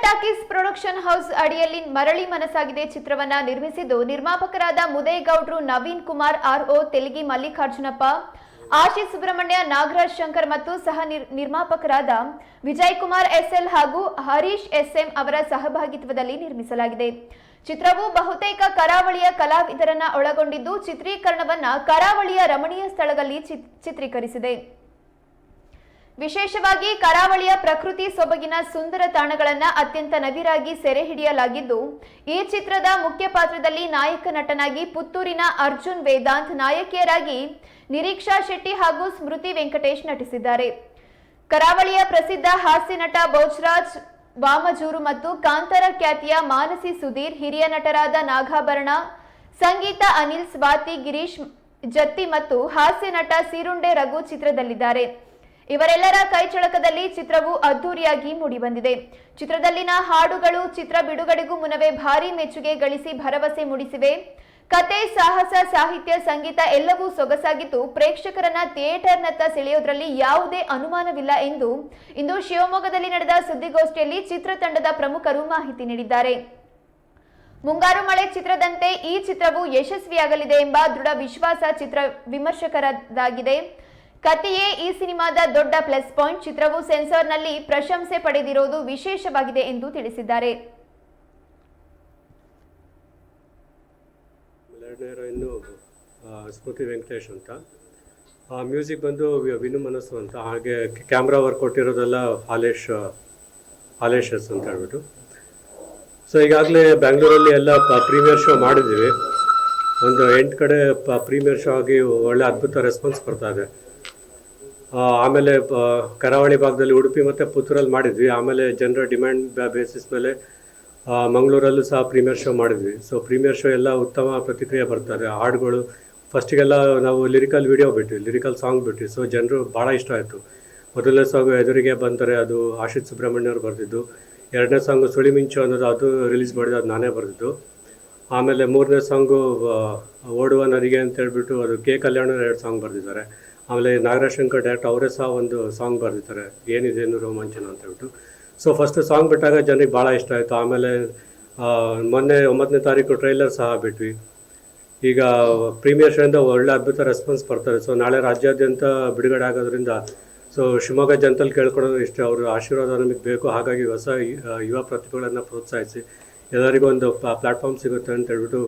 Talkies production house ಅಡಿಯಲ್ಲಿ ಮರಳಿ ಮನಸ್ಸಾಗಿದೆ ಚಿತ್ರವನ್ನ ನಿರ್ಮಿಸಿದ್ದು ನಿರ್ಮಾಪಕರಾದ ಮುದಯ್ ಗೌಡ್ರು ನವೀನ್ ಕುಮಾರ್ ಆರ್ ಓ ತೆಲಗಿ ಮಲ್ಲಿಕಾರ್ಜುನಪ್ಪ, ಆಶಿ ಸುಬ್ರಹ್ಮಣ್ಯ, ನಾಗರಾಜ್ ಶಂಕರ್ ಮತ್ತು ಸಹ ನಿರ್- ನಿರ್ಮಾಪಕರಾದ ವಿಜಯ್ ಕುಮಾರ್ ಎಸ್ಎಲ್ ಹಾಗೂ ಹರೀಶ್ ಎಸ್ಎಂ ಅವರ ಸಹಭಾಗಿತ್ವದಲ್ಲಿ ನಿರ್ಮಿಸಲಾಗಿದೆ. ಚಿತ್ರವು ಬಹುತೇಕ ಕರಾವಳಿಯ ಕಲಾವಿದರನ್ನ ಒಳಗೊಂಡಿದ್ದು ಚಿತ್ರೀಕರಣವನ್ನ ಕರಾವಳಿಯ ರಮಣೀಯ ಸ್ಥಳದಲ್ಲಿ ಚಿತ್- ಚಿತ್ರೀಕರಿಸಿದೆ. ವಿಶೇಷವಾಗಿ ಕರಾವಳಿಯ ಪ್ರಕೃತಿ ಸೊಬಗಿನ ಸುಂದರ ತಾಣಗಳನ್ನು ಅತ್ಯಂತ ನವಿರಾಗಿ ಸೆರೆ ಹಿಡಿಯಲಾಗಿದ್ದು, ಈ ಚಿತ್ರದ ಮುಖ್ಯ ಪಾತ್ರದಲ್ಲಿ ನಾಯಕ ನಟನಾಗಿ ಪುತ್ತೂರಿನ ಅರ್ಜುನ್ ವೇದಾಂತ್ ನಾಯಕಿಯರಾಗಿ ನಿರೀಕ್ಷಾ ಶೆಟ್ಟಿ ಹಾಗೂ ಸ್ಮೃತಿ ವೆಂಕಟೇಶ್ ನಟಿಸಿದ್ದಾರೆ. ಕರಾವಳಿಯ ಪ್ರಸಿದ್ಧ ಹಾಸ್ಯ ನಟ ಭೋಜರಾಜ್ ವಾಮಜೂರು ಮತ್ತು ಕಾಂತಾರ ಖ್ಯಾತಿಯ ಮಾನಸಿ ಸುಧೀರ್, ಹಿರಿಯ ನಟರಾದ ನಾಗಾಭರಣ, ಸಂಗೀತ ಅನಿಲ್ ಸ್ವಾತಿ, ಗಿರೀಶ್ ಜತ್ತಿ ಮತ್ತು ಹಾಸ್ಯ ನಟ ಸೀರುಂಡೆ ರಘು ಚಿತ್ರದಲ್ಲಿದ್ದಾರೆ. ಇವರೆಲ್ಲರ ಕೈಚಳಕದಲ್ಲಿ ಚಿತ್ರವು ಅದ್ದೂರಿಯಾಗಿ ಮೂಡಿಬಂದಿದೆ. ಚಿತ್ರದಲ್ಲಿನ ಹಾಡುಗಳು ಚಿತ್ರ ಬಿಡುಗಡೆಗೂ ಮುನ್ನವೇ ಭಾರಿ ಮೆಚ್ಚುಗೆ ಗಳಿಸಿ ಭರವಸೆ ಮೂಡಿಸಿವೆ. ಕತೆ, ಸಾಹಸ, ಸಾಹಿತ್ಯ, ಸಂಗೀತ ಎಲ್ಲವೂ ಸೊಗಸಾಗಿದ್ದು ಪ್ರೇಕ್ಷಕರನ್ನ ಥಿಯೇಟರ್ನತ್ತ ಸೆಳೆಯೋದ್ರಲ್ಲಿ ಯಾವುದೇ ಅನುಮಾನವಿಲ್ಲ ಎಂದು ಇಂದು ಶಿವಮೊಗ್ಗದಲ್ಲಿ ನಡೆದ ಸುದ್ದಿಗೋಷ್ಠಿಯಲ್ಲಿ ಚಿತ್ರತಂಡದ ಪ್ರಮುಖರು ಮಾಹಿತಿ ನೀಡಿದ್ದಾರೆ. ಮುಂಗಾರು ಮಳೆ ಚಿತ್ರದಂತೆ ಈ ಚಿತ್ರವು ಯಶಸ್ವಿಯಾಗಲಿದೆ ಎಂಬ ದೃಢ ವಿಶ್ವಾಸ ಚಿತ್ರ ವಿಮರ್ಶಕರದಾಗಿದೆ ಕಥೆಯೇ ಈ ಸಿನಿಮಾದ ದೊಡ್ಡ ಪ್ಲಸ್ ಪಾಯಿಂಟ್. ಚಿತ್ರವು ಸೆನ್ಸಾರ್ನಲ್ಲಿ ಪ್ರಶಂಸೆ ಪಡೆದಿರುವುದು ವಿಶೇಷವಾಗಿದೆ ಎಂದು ತಿಳಿಸಿದ್ದಾರೆ. ಸ್ಮೃತಿ ವೆಂಕಟೇಶ್ ಅಂತ. ಮ್ಯೂಸಿಕ್ ಬಂದು ವಿನು ಮನಸ್ಸು ಅಂತ. ಹಾಗೆ ಕ್ಯಾಮ್ರಾ ವರ್ಕ್ ಕೊಟ್ಟಿರೋದೆಲ್ಲ ಹಾಲೇಶ್ ಹಾಲೇಶಸ್ ಅಂತ ಹೇಳ್ಬಿಟ್ಟು. ಸೊ ಈಗಾಗಲೇ ಬ್ಯಾಂಗ್ಳೂರಲ್ಲಿ ಎಲ್ಲ ಪ್ರೀಮಿಯರ್ ಶೋ ಮಾಡಿದ್ದೀವಿ. ಒಂದು ಎಂಟು ಕಡೆ ಪ್ರೀಮಿಯರ್ ಶೋ ಆಗಿ ಒಳ್ಳೆ ಅದ್ಭುತ ರೆಸ್ಪಾನ್ಸ್ ಬರ್ತಾ ಇದೆ. ಆ, ಆಮೇಲೆ ಕರಾವಳಿ ಭಾಗದಲ್ಲಿ ಉಡುಪಿ ಮತ್ತು ಪುತ್ತೂರಲ್ಲಿ ಮಾಡಿದ್ವಿ. ಆಮೇಲೆ ಜನರ ಡಿಮ್ಯಾಂಡ್ ಬೇಸಿಸ್ ಮೇಲೆ ಮಂಗಳೂರಲ್ಲೂ ಸಹ ಪ್ರೀಮಿಯರ್ ಶೋ ಮಾಡಿದ್ವಿ. ಸೊ ಪ್ರೀಮಿಯರ್ ಶೋ ಎಲ್ಲ ಉತ್ತಮ ಪ್ರತಿಕ್ರಿಯೆ ಬರ್ತಾರೆ. ಹಾಡುಗಳು ಫಸ್ಟಿಗೆಲ್ಲ ನಾವು ಲಿರಿಕಲ್ ವಿಡಿಯೋ ಬಿಟ್ವಿ ಲಿರಿಕಲ್ ಸಾಂಗ್ ಬಿಟ್ವಿ. ಸೊ ಜನರು ಭಾಳ ಇಷ್ಟ ಆಯಿತು. ಮೊದಲನೇ ಸಾಂಗ್ ಎದುರಿಗೆ ಬಂದರೆ ಅದು ಆಶಿತ್ ಸುಬ್ರಹ್ಮಣ್ಯ ಅವರು ಬರೆದಿದ್ದು. ಎರಡನೇ ಸಾಂಗು ಸುಳಿ ಮಿಂಚು ಅನ್ನೋದು ಅದು ರಿಲೀಸ್ ಮಾಡಿದ್ದು ಅದು ನಾನೇ ಬರೆದಿದ್ದು. ಆಮೇಲೆ ಮೂರನೇ ಸಾಂಗು ಓಡುವ ನದಿಗೆ ಅಂತ ಹೇಳ್ಬಿಟ್ಟು ಅದು ಕೆ ಕಲ್ಯಾಣ ಎರಡು ಸಾಂಗ್ ಬರೆದಿದ್ದಾರೆ. ಆಮೇಲೆ ನಾಗರಾಜಶಂಕರ್ ಡೈರೆಕ್ಟ್ ಅವರೇ ಸಹ ಒಂದು ಸಾಂಗ್ ಬರೆದಿದ್ದಾರೆ ಏನಿದೇನು ರೋಮಾಂಚನ ಅಂತ ಹೇಳ್ಬಿಟ್ಟು. ಸೊ ಫಸ್ಟ್ ಸಾಂಗ್ ಬಿಟ್ಟಾಗ ಜನರಿಗೆ ಭಾಳ ಇಷ್ಟ ಆಯಿತು. ಆಮೇಲೆ ಮೊನ್ನೆ ಒಂಬತ್ತನೇ ತಾರೀಕು ಟ್ರೈಲರ್ ಸಹ ಬಿಟ್ವಿ. ಈಗ ಪ್ರೀಮಿಯರ್ ಶೋಯಿಂದ ಒಳ್ಳೆ ಅದ್ಭುತ ರೆಸ್ಪಾನ್ಸ್ ಬರ್ತಾರೆ. ಸೊ ನಾಳೆ ರಾಜ್ಯಾದ್ಯಂತ ಬಿಡುಗಡೆ ಆಗೋದ್ರಿಂದ ಸೊ ಶಿವಮೊಗ್ಗ ಜನತಲ್ಲಿ ಕೇಳ್ಕೊಳೋದು ಇಷ್ಟ. ಅವರ ಆಶೀರ್ವಾದ ನಮಗೆ ಬೇಕು. ಹಾಗಾಗಿ ಹೊಸ ಯುವ ಪ್ರತಿಭೆಗಳನ್ನು ಪ್ರೋತ್ಸಾಹಿಸಿ ಎಲ್ಲರಿಗೂ ಒಂದು ಪ್ಲಾಟ್ಫಾರ್ಮ್ ಸಿಗುತ್ತೆ ಅಂತ ಹೇಳ್ಬಿಟ್ಟು